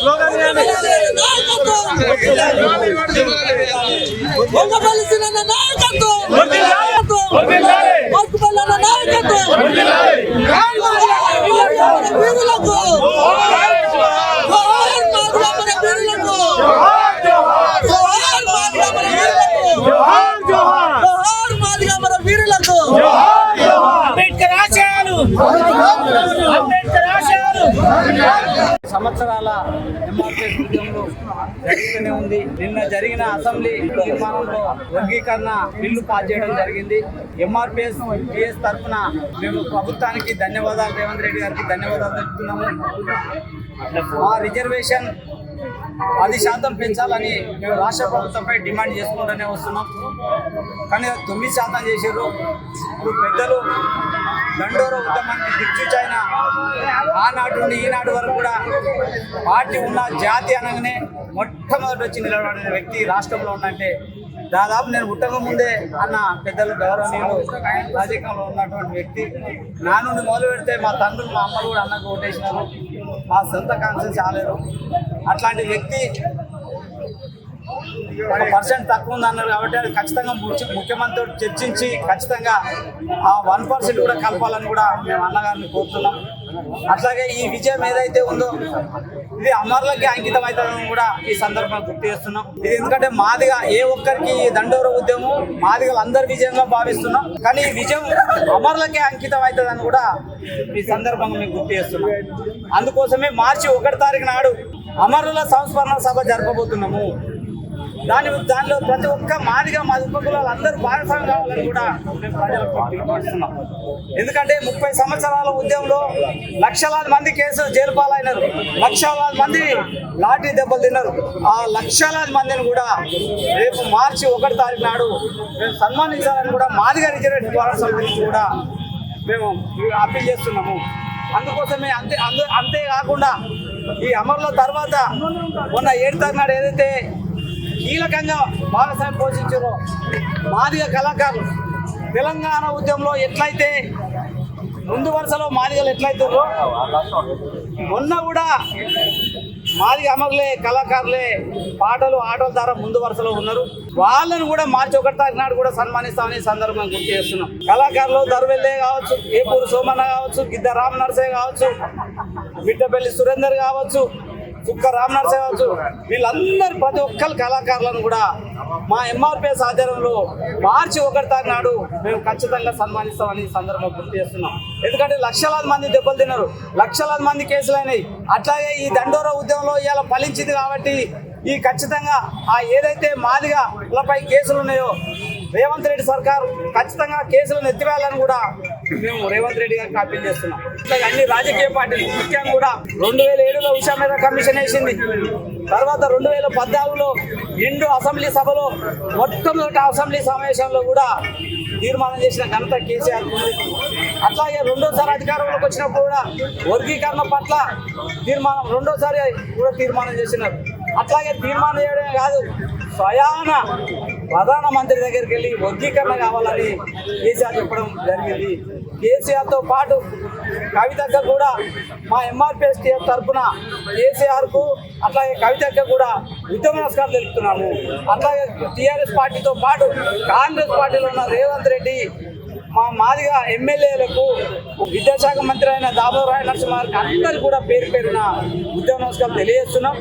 స్లోగా సంవత్సరాల ఎంఆర్పీఎస్ ఉద్యమంలో జరుగుతూనే ఉంది. నిన్న జరిగిన అసెంబ్లీ తీర్మానంలో వర్గీకరణ బిల్లు పాస్ చేయడం జరిగింది. ఎంఆర్పిఎస్ పిఎస్ తరఫున మేము ప్రభుత్వానికి ధన్యవాదాలు రేవంత్ రెడ్డి గారికి ధన్యవాదాలు తెలుపుతున్నాము. మా రిజర్వేషన్ పది శాతం పెంచాలని మేము రాష్ట్ర ప్రభుత్వంపై డిమాండ్ చేసుకుంటూనే వస్తున్నాం. కానీ తొమ్మిది శాతం చేశారు ఇప్పుడు పెద్దలు దండోర ఉద్యమానికి దిక్సూచైన ఆనాటి నుండి ఈనాటి వరకు కూడా పార్టీ ఉన్న జాతి అనగానే మొట్టమొదటి వచ్చి నిలబడిన వ్యక్తి రాష్ట్రంలో ఉన్నట్టే దాదాపు నేను పుట్టక ముందే అన్న పెద్దలు గౌరవనీయులు రాజకీయంలో ఉన్నటువంటి వ్యక్తి. నా నుండి మొదలు పెడితే మా తండ్రులు మా అమ్మలు కూడా అన్నకు ఓటేసినారు మా సొంత కాన్సెన్స్ రాలేరు అట్లాంటి వ్యక్తి ఒక పర్సెంట్ తక్కువ ఉంది అన్నారు కాబట్టి అది ఖచ్చితంగా ముఖ్యమంత్రితో చర్చించి ఖచ్చితంగా ఆ వన్ పర్సెంట్ కూడా కలపాలని కూడా మేము అన్నగారిని కోరుతున్నాం. అట్లాగే ఈ విజయం ఏదైతే ఉందో ఇది అమరులకి అంకితం అవుతుందని కూడా ఈ సందర్భంగా గుర్తు చేస్తున్నాం. ఇది ఎందుకంటే మాదిగా ఏ ఒక్కరికి ఈ దండోర ఉద్యమం మాదిగలు అందరి విజయంగా భావిస్తున్నాం. కానీ ఈ విజయం అమరులకే అంకితం అవుతుందని కూడా ఈ సందర్భంగా మేము గుర్తు చేస్తున్నాం. అందుకోసమే మార్చి ఒకటి తారీఖు నాడు అమరుల సంస్మరణ సభ జరపబోతున్నాము. దాని దానిలో ప్రతి ఒక్క మాదిగా మా ఉపకులాలు అందరూ భాగస్వామి కావాలని కూడా మేము ప్రజలకు ఎందుకంటే ముప్పై సంవత్సరాల ఉద్యమంలో లక్షలాది మంది కేసులు జైలు పాలైనారు లక్షలాది మంది లాఠీ దెబ్బలు తిన్నారు ఆ లక్షలాది మందిని కూడా రేపు మార్చి ఒకటి తారీఖు నాడు మేము సన్మానించాలని కూడా మాదిగా రిజర్వేషన్ ద్వారా సంబంధించి కూడా మేము అప్పీల్ చేస్తున్నాము అందుకోసమే అంతే అంతే అంతేకాకుండా ఈ అమరుల తర్వాత మొన్న ఏడు తారీఖు నాడు ఏదైతే కీలకంగా భాగస్వామ్యం పోషించారో. మాదిగ కళాకారులు. తెలంగాణ ఉద్యమంలో ఎట్లయితే ముందు వరుసలో మాదిగలు ఎట్లయితారో మొన్న కూడా మాదిగ అమరులే కళాకారులే పాటలు ఆటల ద్వారా ముందు వరుసలో ఉన్నారు. వాళ్ళని కూడా మార్చి ఒకటి తారీఖు నాడు కూడా సన్మానిస్తామని సందర్భంగా గుర్తు చేస్తున్నాం. కళాకారులు దర్వెల్లే కావచ్చు ఏపూరు సోమన్న కావచ్చు గిద్ద రామ నరసే కావచ్చు బిడ్డపల్లి సురేందర్ కావచ్చు ఒక్క రామ్ నరసయ్య కావచ్చు వీళ్ళందరూ ప్రతి ఒక్కరు కళాకారులను కూడా మా ఎంఆర్పిఎస్ ఆధ్వర్యంలో మార్చి ఒకటి తారీఖు నాడు మేము ఖచ్చితంగా సన్మానిస్తామని సందర్భంగా గుర్తు చేస్తున్నాం. ఎందుకంటే లక్షలాది మంది దెబ్బలు తిన్నారు. లక్షలాది మంది కేసులైనాయి అట్లాగే ఈ దండోర ఉద్యమంలో ఇవాళ ఫలించింది కాబట్టి ఈ ఖచ్చితంగా ఆ ఏదైతే మాదిగా పై కేసులు ఉన్నాయో రేవంత్ రెడ్డి సర్కార్ ఖచ్చితంగా కేసులను ఎత్తివేయాలని కూడా మేము రేవంత్ రెడ్డి గారికి అప్పీల్ చేస్తున్నాం. ఇట్లా అన్ని రాజకీయ పార్టీలు ముఖ్యంగా కూడా రెండు వేల ఏడులో ఉషా మీద కమిషన్ వేసింది. తర్వాత రెండు వేల పద్నాలుగులో నిండు అసెంబ్లీ సభలో మొట్టమొదటి అసెంబ్లీ సమావేశంలో కూడా తీర్మానం చేసిన ఘనత కేసీఆర్ అట్లాగే రెండోసారి అధికారంలోకి వచ్చినప్పుడు కూడా వర్గీకరణ పట్ల తీర్మానం రెండోసారి కూడా తీర్మానం చేసినారు. అట్లాగే తీర్మానం చేయడమే కాదు స్వయాన ప్రధానమంత్రి దగ్గరికి వెళ్ళి వర్గీకరణ కావాలని కేసీఆర్ చెప్పడం జరిగింది. కేసీఆర్తో పాటు కవితక్క కూడా మా ఎంఆర్పిఎస్ తరఫున కేసీఆర్కు అట్లాగే కవితక్క కూడా ఉద్యమ నమస్కారం తెలుపుతున్నాము. అట్లాగే టీఆర్ఎస్ పార్టీతో పాటు కాంగ్రెస్ పార్టీలో ఉన్న రేవంత్ రెడ్డి మా మాదిగా ఎమ్మెల్యేలకు విద్యాశాఖ మంత్రి అయిన దామోదరాయ నరసింహారికి అందరికీ కూడా పేరు పేరున ఉద్యమ నమస్కారం తెలియజేస్తున్నాం.